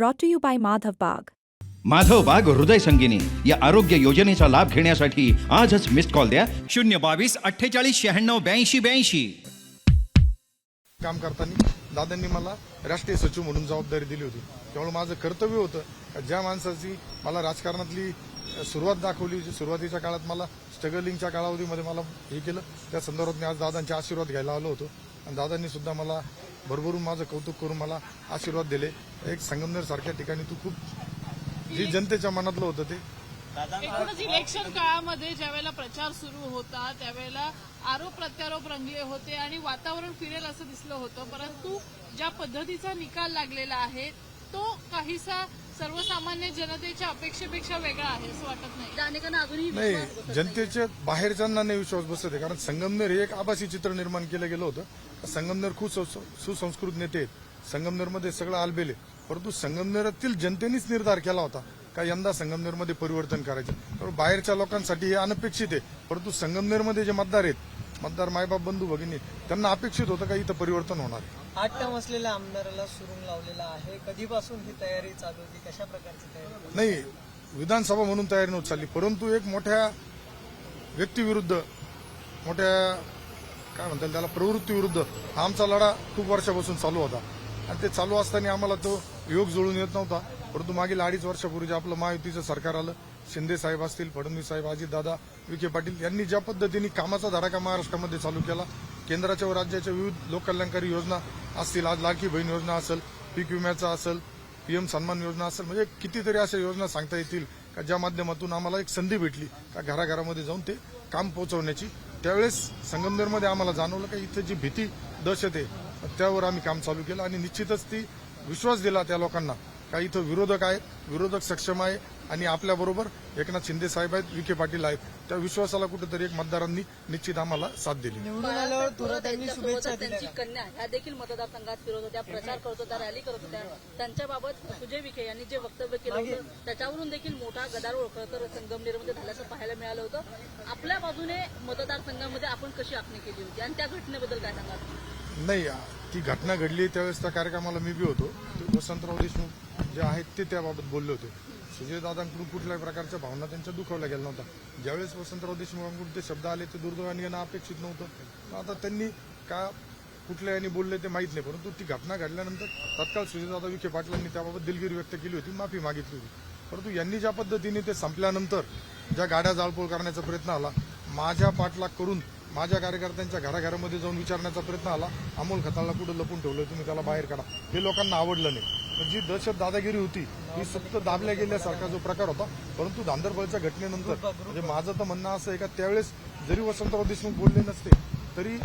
Brought to you by Madhav Bagh. Madhav बाग हृदय संगिनी या आरोग्य योजनेचा लाभ घेण्यासाठी आजच मिस्ड कॉल द्या. शून्य बावीस अठ्ठेचाळीस शहाण्णव ब्याऐंशी ब्याऐंशी. काम करताना दादांनी मला राष्ट्रीय सचिव म्हणून जबाबदारी दिली होती. त्यामुळे माझं कर्तव्य होतं का ज्या माणसाची मला राजकारणातली सुरुवात दाखवली जी सुरुवातीच्या काळात मला स्ट्रगलिंगच्या कालावधीमध्ये मला हे केलं. त्या संदर्भात मी आज दादांचे आशीर्वाद घ्यायला आलो होतो. आणि दादांनी सुद्धा मला भरभरून माझं कौतुक करून मला आशीर्वाद दिले. एक संगमनेर सारख्या ठिकाणी तू खूप जी जनतेच्या मनातलं होतं ते. एकूणच इलेक्शन काळामध्ये ज्यावेळेला प्रचार सुरू होता त्यावेळेला आरोप प्रत्यारोप रंगले होते आणि वातावरण फिरेल असं दिसलं होतं. परंतु ज्या पद्धतीचा निकाल लागलेला आहे तो काहीसा सर्वसामान्य जनतेच्या अपेक्षेपेक्षा वेगळा आहे असं वाटत नाही. अनेकांना अजूनही नाही जनतेच्या बाहेरच्यांना नाही विश्वास बसत आहे. कारण संगमनेर हे एक आभासी चित्र निर्माण केलं गेलं होतं. संगमनेर खूप सु- सुसंस्कृत नेते आहेत. संगमनेरमध्ये सगळं आलबेल आहे. परंतु संगमनेरातील जनतेनेच निर्धार केला होता का यंदा संगमनेरमध्ये परिवर्तन करायचं? तर बाहेरच्या लोकांसाठी हे अनपेक्षित आहे. परंतु संगमनेरमध्ये जे मतदार आहेत मतदार मायबाप बंधू भगिनी त्यांना अपेक्षित होतं का इथं परिवर्तन होणार? आठ टर्म असलेल्या आमदाराला सुरुंग लावलेला आहे. कधीपासून ही तयारी चालू होती? कशा प्रकारची तयारी नाही विधानसभा म्हणून तयारी नव्हती चालली परंतु एक मोठ्या व्यक्तीविरुद्ध मोठ्या काय म्हणतात त्याला प्रवृत्तीविरुद्ध हा आमचा लढा खूप वर्षापासून चालू होता. आणि ते चालू असताना आम्हाला तो योग जुळून येत नव्हता परंतु मागील अडीच वर्षापूर्वी जे आपलं महायुतीचं सरकार आलं शिंदे साहेब असतील फडणवीस साहेब अजितदादा विखे पाटील यांनी ज्या पद्धतीने कामाचा धडाका महाराष्ट्रामध्ये चालू केला केंद्राच्या व राज्याच्या विविध लोककल्याणकारी योजना असतील आज लाडकी बहीण योजना असेल पीक विम्याचा असेल पीएम सन्मान योजना असेल म्हणजे कितीतरी अशा योजना सांगता येतील का ज्या माध्यमातून आम्हाला एक संधी भेटली का घराघरामध्ये जाऊन ते काम पोहोचवण्याची. त्यावेळेस संगमनेरमध्ये आम्हाला जाणवलं का इथं जी भीती दहशत आहे त्यावर आम्ही काम चालू केलं आणि निश्चितच ती विश्वास दिला त्या लोकांना का इथं विरोधक आहेत विरोधक सक्षम आहे आणि आपल्याबरोबर एकनाथ शिंदे साहेब आहेत विखे पाटील आहेत. त्या विश्वासाला कुठेतरी एक मतदारांनी निश्चित आम्हाला साथ दिली. निवडून आल्यावर तुरंत त्यांनी शुभेच्छा त्यांची कन्या ह्या देखील मतदारसंघात फिरत होत्या प्रचार करत होत्या रॅली करत होत्या. त्यांच्याबाबत सुजय विखे यांनी जे वक्तव्य केलं होतं त्याच्यावरून देखील मोठा गदारोळ खरं संगमनेरमध्ये झाल्याचं पाहायला मिळालं होतं. आपल्या बाजूने मतदारसंघामध्ये आपण कशी आखणी केली होती? आणि त्या घटनेबद्दल काय सांगाल? नाही ती घटना घडली त्यावेळेस त्या कार्यक्रमाला मी बी होतो. ते वसंतराव देशमुख जे आहेत ते त्याबाबत बोलले होते. सुजयदादांकडून कुठल्याही प्रकारच्या भावना त्यांच्या दुखावल्या गेल्या नव्हत्या. ज्यावेळेस वसंतराव देशमुखांकडून ते शब्द आले ते दुर्दैवाने येणं अपेक्षित नव्हतं. पण आता त्यांनी का कुठल्या यांनी बोलले ते माहीत नाही परंतु ती घटना घडल्यानंतर तत्काळ सुजयदादा विखे पाटलांनी त्याबाबत दिलगिरी व्यक्त केली होती माफी मागितली होती. परंतु यांनी ज्या पद्धतीने ते संपल्यानंतर ज्या गाड्या जाळपोळ करण्याचा प्रयत्न आला माझ्या पाठलाग करून माझ्या कार्यकर्त्यांच्या घराघरामध्ये जाऊन विचारण्याचा प्रयत्न आला अमोल खताळला कुठं लपून ठेवलं तुम्ही त्याला बाहेर काढा. हे लोकांना आवडलं नाही. जी दहशत दादागिरी होती ही सक्त दाबल्या गेल्यासारखा जो प्रकार होता परंतु गांधरबळच्या घटनेनंतर म्हणजे माझं तर म्हणणं असं आहे का त्यावेळेस जरी वसंतराव देशमुख बोलले नसते तरी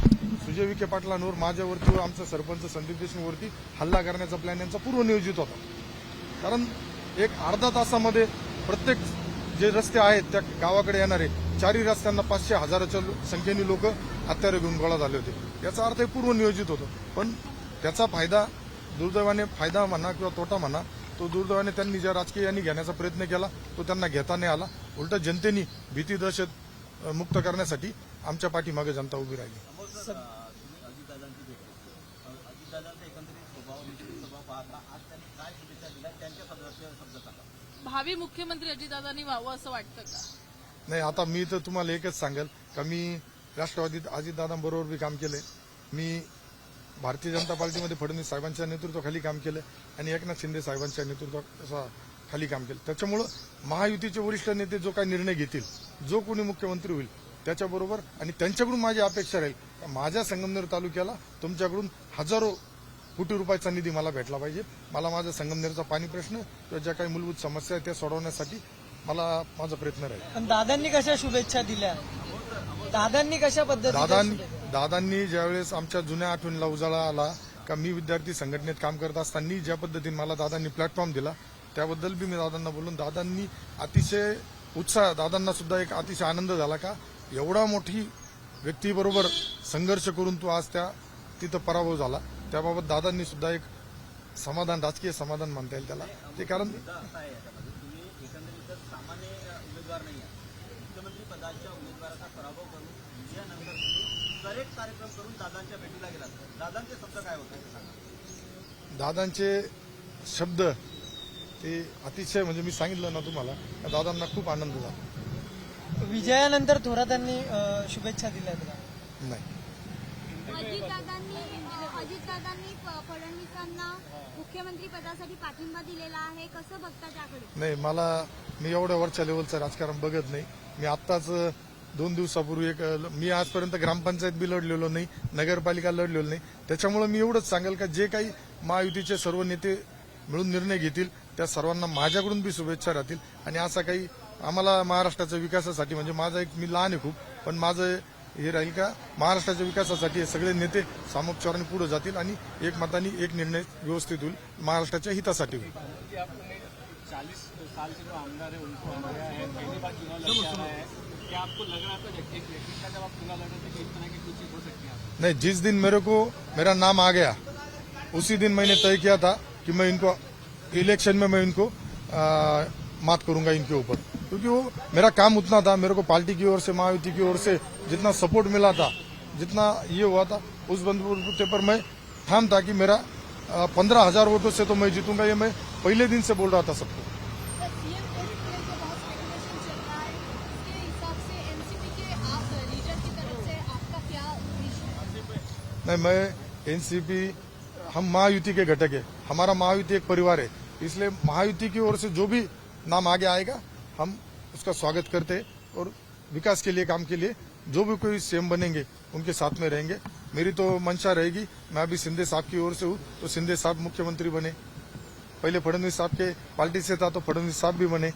सुजय विखे पाटलांवर माझ्यावरती व आमचा सरपंच संदीप देशमुखवरती हल्ला करण्याचा प्लॅन यांचा पूर्वनियोजित होता. कारण एक अर्धा तासामध्ये प्रत्येक जे रस्ते आहेत त्या गावाकडे येणारे चारही रस्त्यांना पाचशे हजाराच्या संख्येने लोक हत्यारे घेऊन गोळा झाले होते. याचा अर्थ हे पूर्वनियोजित होतं. पण त्याचा फायदा दुर्दैवाने फायदा म्हणा किंवा तोटा म्हणा तो दुर्दैवाने त्यांनी ज्या राजकीय यांनी घेण्याचा प्रयत्न केला तो त्यांना घेता नाही आला. उलट जनतेने भीती दहशत मुक्त करण्यासाठी आमच्या पाठीमागे जनता उभी राहिली. भावी मुख्यमंत्री अजितदादांनी व्हावं असं वाटतं का? नाही आता मी तर तुम्हाला एकच सांगेल का मी राष्ट्रवादीत अजितदादांबरोबर बी काम केलंय. मी भारतीय जनता पार्टीमध्ये फडणवीस साहेबांच्या नेतृत्वाखाली काम केलं आणि एकनाथ शिंदे साहेबांच्या नेतृत्वाखाली काम केलं. त्याच्यामुळं महायुतीचे वरिष्ठ नेते जो काही निर्णय घेतील जो कोणी मुख्यमंत्री होईल त्याच्याबरोबर आणि त्यांच्याकडून माझी अपेक्षा राहील. माझ्या संगमनेर तालुक्याला तुमच्याकडून हजारो कोटी रुपयाचा निधी मला भेटला पाहिजे. मला माझा संगमनेरचा पाणी प्रश्न किंवा ज्या काही मूलभूत समस्या आहेत त्या सोडवण्यासाठी मला माझा प्रयत्न राहील. दादांनी कशा शुभेच्छा दिल्या? दादांनी कशा पद्धतीने दादांनी दादांनी ज्यावेळेस आमच्या जुन्या आठवणीला उजाळा आला का मी विद्यार्थी संघटनेत काम करत असताना ज्या पद्धतीने मला दादांनी प्लॅटफॉर्म दिला त्याबद्दल बी मी दादांना बोलून दादांनी अतिशय उत्साह दादांना सुद्धा एक अतिशय आनंद झाला का? एवढा मोठी व्यक्तीबरोबर संघर्ष करून तो आज त्या तिथं पराभव झाला. त्याबाबत दादांनी सुद्धा एक समाधान राजकीय समाधान म्हणता येईल त्याला. ते कारण दादांचे शब्द ते अतिशय म्हणजे मी सांगितलं ना तुम्हाला त्या दादांना खूप आनंद झाला. विजयानंतर थोरातांनी अं, शुभेच्छा दिल्या नाही. अजितदादांनी फडणवीसांना मुख्यमंत्री पदासाठी पाठिंबा दिलेला आहे. कसं बघता त्याकडे? नाही मला मी एवढ्या वरच्या लेवलचं राजकारण बघत नाही. मी आत्ताच दोन दिवसापूर्वी एक मी आजपर्यंत ग्रामपंचायत बी लढलेलो नाही नगरपालिका लढलेलो नाही. त्याच्यामुळे मी एवढंच सांगेल का जे काही महायुतीचे सर्व नेते मिळून निर्णय घेतील त्या सर्वांना माझ्याकडून बी शुभेच्छा राहतील. आणि असा काही आम्हाला महाराष्ट्राच्या विकासासाठी म्हणजे माझा एक मी लहान आहे खूप पण माझं हे राहील का महाराष्ट्राच्या विकासासाठी हे सगळे नेते सामोपचाराने पुढे जातील आणि एक मताने एक निर्णय व्यवस्थित होईल महाराष्ट्राच्या हितासाठी होईल. नहीं, जिस दिन मेरे को, मेरा नाम आ गया, उसी दिन मैंने तय किया था कि मैं इनको इलेक्शन में मैं इनको मात करूँगा इनके ऊपर। क्योंकि वो मेरा काम उतना था, मेरे को पार्टी की ओर से, महायुति की ओर से जितना सपोर्ट मिला था, जितना ये हुआ था, उस बंदूबस्ते पर मैं ठाम था कि मेरा पंद्रह हज़ार वोटों से तो मैं जीतूँगा, ये मैं पहले दिन से बोल रहा था सबको सीएम पोस्ट को लेकर बहुत स्पेकुलेशन चल रहा है उसके हिसाब से एनसीपी के आप लीडर की तरफ़ से आपका क्या विश है नहीं, मैं एनसीपी हम महायुति के घटक है। हमारा महायुति एक परिवार है। इसलिए महायुति की ओर से जो भी नाम आगे आएगा, हम उसका स्वागत करते हैं और विकास के लिए, काम के लिए, जो भी कोई सीएम बनेंगे, उनके साथ में रहेंगे। मेरी तो मंशा रहेगी, मैं अभी सिंधे साहब की ओर से हूँ तो सिंधे साहब मुख्यमंत्री बने। पहले फडणवीस साहब के पार्टी से था तो फडणवीस साहब भी बने,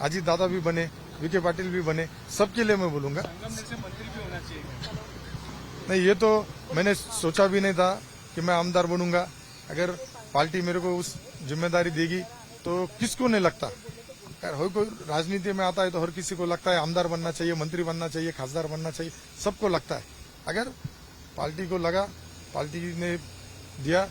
अजीत दादा भी बने विखे पाटिल भी बने। सबके लिए मैं बोलूँगा। नहीं, ये तो मैंने सोचा भी नहीं था कि मैं आमदार बनूँगा। अगर पार्टी मेरे को उस ज़िम्मेदारी देगी तो किसको नहीं लगता? अगर हर कोई राजनीति में आता है तो हर किसी को लगता है आमदार बनना चाहिए, मंत्री बनना चाहिए, खासदार बनना चाहिए, सबको लगता है। अगर पार्टी को लगा, पार्टी ने दिया